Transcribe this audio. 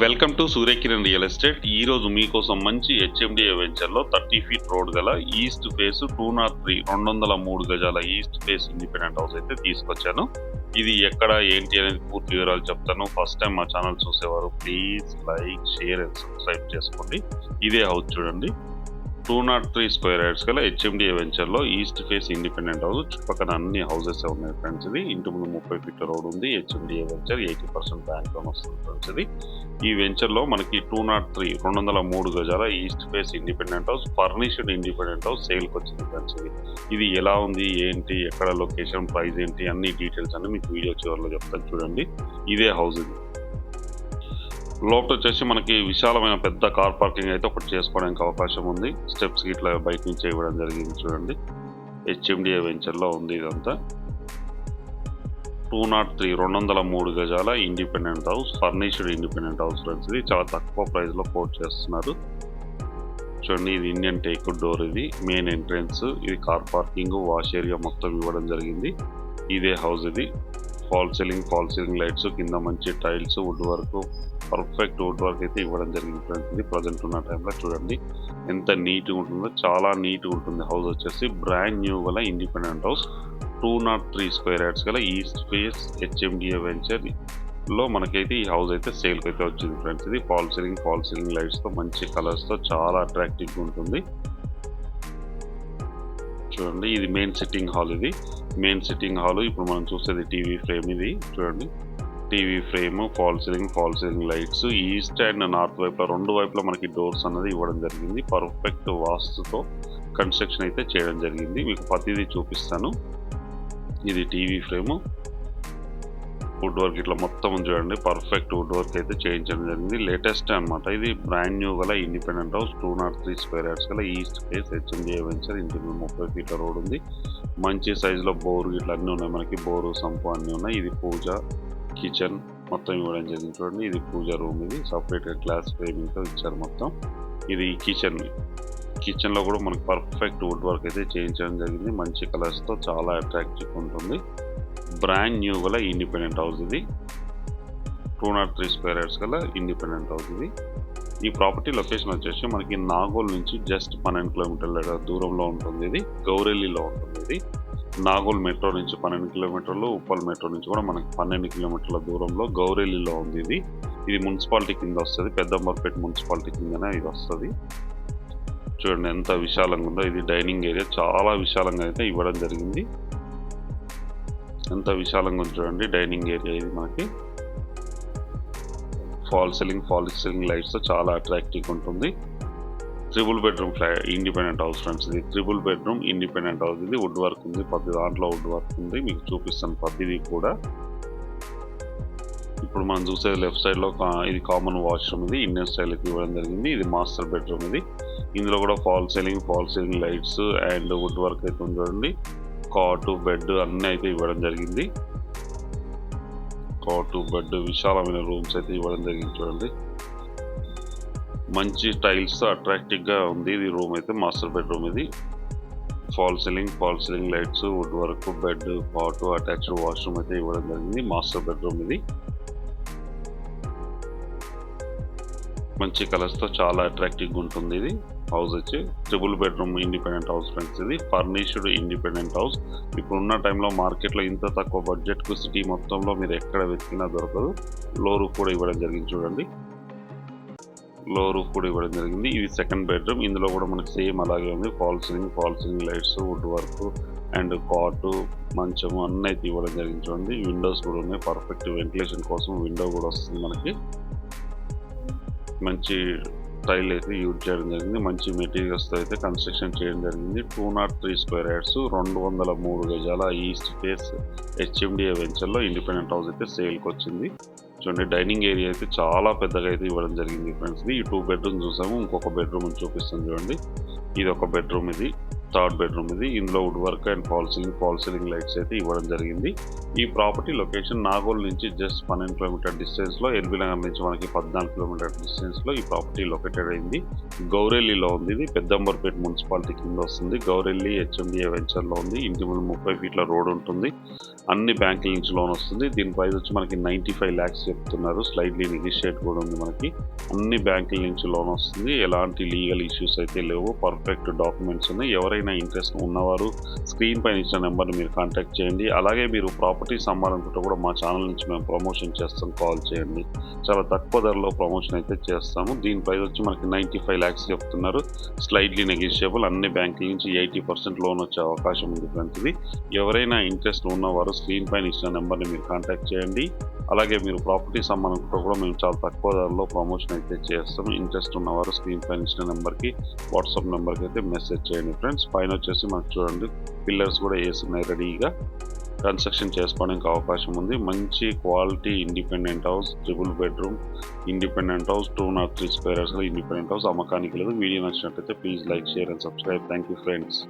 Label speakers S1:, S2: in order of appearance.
S1: Welcome to Suryakiran real estate. ఈ రోజు మీకోసం మంచి హెచ్ఎండిఏ వెంచర్లో థర్టీ ఫీట్ రోడ్ గల east face two nought three రెండు వందల మూడు గజాల ఈస్ట్ ఫేస్ ఇండిపెండెంట్ హౌస్ అయితే తీసుకొచ్చాను. ఇది ఎక్కడ ఏంటి అనేది పూర్తి వివరాలు చెప్తాను. ఫస్ట్ టైం మా ఛానల్ చూసేవారు please like share and subscribe చేసుకోండి. ఇదే హౌస్ చూడండి. Two nought three square yards గల హెచ్ఎండిఏ వెంచర్లో ఈస్ట్ ఫేస్ ఇండిపెండెంట్ హౌస్ చుట్టుపక్కల అన్ని హౌసెస్ ఉన్నాయి ఫ్రెండ్స్ ఇది. ఇంటి ముందు ముప్పై ఫీట్ల రోడ్ ఉంది HMDA venture eighty percent bank loan వస్తుంది ఫ్రెండ్స్ ఇది. ఈ వెంచర్లో మనకి టూ నాట్ త్రీ రెండు వందల మూడు గజాల east face independent house furnished independent house సేల్కి వచ్చింది ఫ్రెండ్స్ ఇది. ఇది ఎలా ఉంది ఏంటి ఎక్కడ లొకేషన్ ప్రైస్ ఏంటి అన్ని డీటెయిల్స్ అన్ని మీకు వీడియో చివరిలో చెప్తాను చూడండి. ఇదే హౌస్ ఇది. లోపల వచ్చేసి మనకి విశాలమైన పెద్ద కార్ పార్కింగ్ అయితే ఒకటి చేసుకోవడానికి అవకాశం ఉంది. స్టెప్స్ ఇట్లా బయట నుంచి ఇవ్వడం జరిగింది చూడండి. హెచ్ఎండిఏ వెంచర్లో ఉంది ఇదంతా. టూ నాట్ త్రీ రెండు వందల మూడు గజాల independent house furnished independent house friends. ఇది చాలా తక్కువ ప్రైస్లో కోట్ చేస్తున్నారు. చూడండి ఇది ఇండియన్ టేక్ డోర్ ఇది. మెయిన్ ఎంట్రన్స్ ఇది కార్ పార్కింగ్ వాష్ ఏరియా మొత్తం ఇవ్వడం జరిగింది. ఇదే హౌస్ ఇది. Fall ceiling fall ceiling lights కింద మంచి tiles wood work perfect wood work అయితే ఇవ్వడం జరిగింది ఫ్రెండ్స్. ఇది ప్రజెంట్ ఉన్న టైంలో చూడండి. ఎంత నీట్గా ఉంటుందో చాలా నీట్గా ఉంటుంది హౌస్ వచ్చేసి. బ్రాండ్ న్యూ గల independent house two nought three square yards గల ఈస్ట్ ఫేస్ హెచ్ఎండిఏ వెంచర్లో మనకైతే ఈ హౌస్ అయితే సేల్కి అయితే వచ్చింది ఫ్రెండ్స్. ఇది ఫాల్ సీలింగ్ ఫాల్ సీలింగ్ లైట్స్తో మంచి కలర్స్తో చాలా అట్రాక్టివ్గా ఉంటుంది. చూడండి ఇది మెయిన్ సిట్టింగ్ హాల్ ఇది. మెయిన్ సిట్టింగ్ హాల్ ఇప్పుడు మనం చూసేది టీవీ ఫ్రేమ్ ఇది. చూడండి. TV frame fall ceiling fall ceiling lights east and north వైపులో రెండు వైపులో మనకి డోర్స్ అన్నది ఇవ్వడం జరిగింది. పర్ఫెక్ట్ వాస్తుతో కన్స్ట్రక్షన్ అయితే చేయడం జరిగింది. మీకు ప్రతిదీ చూపిస్తాను. ఇది టీవీ ఫ్రేమ్. వుడ్ వర్క్ ఇట్లా మొత్తం చూడండి. పర్ఫెక్ట్ వుడ్ వర్క్ అయితే చేయించడం జరిగింది. లేటెస్ట్ అన్నమాట. ఇది బ్రాండ్ న్యూ గల independent house two nought three square yards గల ఈస్ట్ ఫేస్ హెచ్ఎండిఏ వెంచర్. ఇంటి మీద ముప్పై ఫీట్ల రోడ్ ఉంది. మంచి సైజులో బోరు ఇట్లా అన్నీ ఉన్నాయి. మనకి బోరు సంపు అన్నీ ఉన్నాయి. ఇది పూజ కిచెన్ మొత్తం ఇవ్వడం జరిగింది చూడండి. ఇది పూజ రూమ్ ఇది. సపరేట్గా గ్లాస్ ఫ్రేమింగ్తో ఇచ్చారు మొత్తం. ఇది కిచెన్ కిచెన్లో కూడా మనకి పర్ఫెక్ట్ వుడ్ వర్క్ అయితే చేయించడం జరిగింది. మంచి కలర్స్తో చాలా అట్రాక్టివ్ ఉంటుంది. బ్రాండ్ న్యూ గల ఇండిపెండెంట్ హౌస్ ఇది. Two nought three square yards గల ఇండిపెండెంట్ హౌస్ ఇది. ఈ ప్రాపర్టీ లొకేషన్ వచ్చేసి మనకి నాగోల్ నుంచి జస్ట్ పన్నెండు కిలోమీటర్ల దూరంలో ఉంటుంది ఇది. గౌరెల్లిలో ఉంటుంది ఇది. నాగోల్ మెట్రో నుంచి పన్నెండు కిలోమీటర్లు ఉప్పల్ మెట్రో నుంచి కూడా మనకి పన్నెండు కిలోమీటర్ల దూరంలో గౌరెల్లిలో ఉంది ఇది. ఇది మున్సిపాలిటీ కింద వస్తుంది. పెద్దంబర్పేట మున్సిపాలిటీ కిందనే ఇది వస్తుంది. చూడండి ఎంత విశాలంగా ఉందో. ఇది డైనింగ్ ఏరియా. చాలా విశాలంగా అయితే ఇవ్వడం జరిగింది. ఎంత విశాలంగా ఉంది చూడండి. డైనింగ్ ఏరియా ఇది మనకి. ఫాల్ సీలింగ్ ఫాల్ సీలింగ్ లైట్స్తో చాలా అట్రాక్టివ్గా ఉంటుంది. త్రిబుల్ బెడ్రూమ్ ఫ్లా ఇండిపెండెంట్ హౌస్ ఫ్రెండ్స్ ఇది. Triple bedroom independent house. ఇది వుడ్ వర్క్ ఉంది. ప్రతి దాంట్లో వుడ్ వర్క్ ఉంది. మీకు చూపిస్తాను ప్రతిదీ కూడా. ఇప్పుడు మనం చూసేది లెఫ్ట్ సైడ్లో కా- ఇది కామన్ వాష్రూమ్ ఇది. ఇండియన్ స్టైల్ ఇవ్వడం జరిగింది. ఇది మాస్టర్ బెడ్రూమ్ ఇది. ఇందులో కూడా fall ceiling fall ceiling lights and wood work అయితే ఉంది చూడండి. కాటు బెడ్ అన్నీ అయితే ఇవ్వడం జరిగింది. కాటు బెడ్ విశాలమైన రూమ్స్ అయితే ఇవ్వడం జరిగింది చూడండి. మంచి టైల్స్ అట్రాక్టివ్గా ఉంది. ఇది రూమ్ అయితే మాస్టర్ బెడ్రూమ్ ఇది. Fall ceiling fall ceiling lights wood work bed pot attached washroom అయితే ఇవ్వడం జరిగింది. మాస్టర్ బెడ్రూమ్ ఇది. మంచి కలర్స్తో చాలా అట్రాక్టివ్గా ఉంటుంది ఇది. హౌస్ వచ్చి triple bedroom independent house friends ఇది. ఫర్నిష్డ్ ఇండిపెండెంట్ హౌస్ ఇప్పుడున్న టైంలో మార్కెట్లో ఇంత తక్కువ బడ్జెట్కు సిటీ మొత్తంలో మీరు ఎక్కడ వెతికినా దొరకదు. లో రూఫ్ కూడా ఇవ్వడం జరిగింది చూడండి. లో రూఫ్ కూడా ఇవ్వడం జరిగింది. ఇది సెకండ్ బెడ్రూమ్ ఇందులో కూడా మనకి సేమ్ అలాగే ఉంది. Fall ceiling fall ceiling lights wood work and cot మంచము అన్నీ అయితే ఇవ్వడం జరిగింది చూడండి. విండోస్ కూడా ఉన్నాయి. పర్ఫెక్ట్ వెంటిలేషన్ కోసం విండో కూడా వస్తుంది మనకి. మంచి టైల్ అయితే యూజ్ చేయడం జరిగింది. మంచి మెటీరియల్స్తో అయితే కన్స్ట్రక్షన్ చేయడం జరిగింది. Two nought three square yards రెండు వందల మూడు గజాల ఈస్ట్ ఫేస్ హెచ్ఎండిఏ వెంచర్లో ఇండిపెండెంట్ హౌస్ అయితే సేల్కి వచ్చింది. చూడండి డైనింగ్ ఏరియా అయితే చాలా పెద్దగా అయితే ఇవ్వడం జరిగింది ఫ్రెండ్స్. ఈ టూ బెడ్రూమ్ చూసాము ఇంకొక బెడ్రూమ్ చూపిస్తాను చూడండి. ఇది ఒక బెడ్రూమ్ ఇది. థర్డ్ బెడ్రూమ్ ఇది. ఇందులో wood work and fall ceiling fall ceiling lights అయితే ఇవ్వడం జరిగింది. ఈ ప్రాపర్టీ లొకేషన్ నాగోల్ నుంచి జస్ట్ పన్నెండు కిలోమీటర్ డిస్టెన్స్లో ఎల్బీ నగర్ నుంచి మనకి పద్నాలుగు కిలోమీటర్ డిస్టెన్స్లో ఈ ప్రాపర్టీ లొకేటెడ్ అయింది. గౌరెల్లిలో ఉంది ఇది. పెద్దంబర్పేట మున్సిపాలిటీ కింద వస్తుంది. గౌరెల్లి హెచ్ఎండిఏ వెంచర్లో ఉంది. ఇంటి ముందు ముప్పై ఫీట్ల రోడ్ ఉంటుంది. అన్ని బ్యాంకుల నుంచి లోన్ వస్తుంది. దీని ప్రైస్ వచ్చి మనకి నైంటీ ఫైవ్ ల్యాక్స్ చెప్తున్నారు. స్లైడ్లీ నెగిషియేట్ కూడా ఉంది మనకి. అన్ని బ్యాంకుల నుంచి లోన్ వస్తుంది. ఎలాంటి లీగల్ ఇష్యూస్ అయితే లేవు. పర్ఫెక్ట్ డాక్యుమెంట్స్ ఉన్నాయి. ఎవరైనా ఇంట్రెస్ట్ ఉన్నవారు స్క్రీన్ పైన ఇచ్చిన నెంబర్ని మీరు కాంటాక్ట్ చేయండి. అలాగే మీరు ప్రాపర్టీస్ అమ్మాలనుకుంటే కూడా మా ఛానల్ నుంచి మేము ప్రమోషన్ చేస్తాం. కాల్ చేయండి. చాలా తక్కువ ధరలో ప్రమోషన్ అయితే చేస్తాము. దీని ప్రైస్ వచ్చి మనకి నైంటీ ఫైవ్ ల్యాక్స్ చెప్తున్నారు. స్లైడ్లీ నెగిషియబుల్ అన్ని బ్యాంకుల నుంచి ఎయిటీ పర్సెంట్ లోన్ వచ్చే అవకాశం ఉంది ఫ్రెండ్స్ ఇది. ఎవరైనా ఇంట్రెస్ట్ ఉన్నవారు స్క్రీన్ పైన ఇచ్చిన నెంబర్ని మీరు కాంటాక్ట్ చేయండి. అలాగే మీరు ప్రాపర్టీ అమ్మాలనుకుంటే కూడా మేము చాలా తక్కువ ధరలో ప్రమోషన్ అయితే చేస్తాం ఇంట్రెస్ట్ ఉన్నవారు స్క్రీన్ పైన ఇచ్చిన నెంబర్కి వాట్సాప్ నెంబర్కి అయితే మెసేజ్ చేయండి ఫ్రెండ్స్. పైన వచ్చేసి మనకు చూడండి పిల్లర్స్ కూడా వేస్తున్నాయి రెడీగా కన్స్ట్రక్షన్ చేసుకోవడానికి అవకాశం ఉంది. మంచి quality independent house triple bedroom independent house two nought three square independent house అమ్మకానికి లేదు. వీడియో నచ్చినట్లయితే please like share and subscribe. Thank you friends.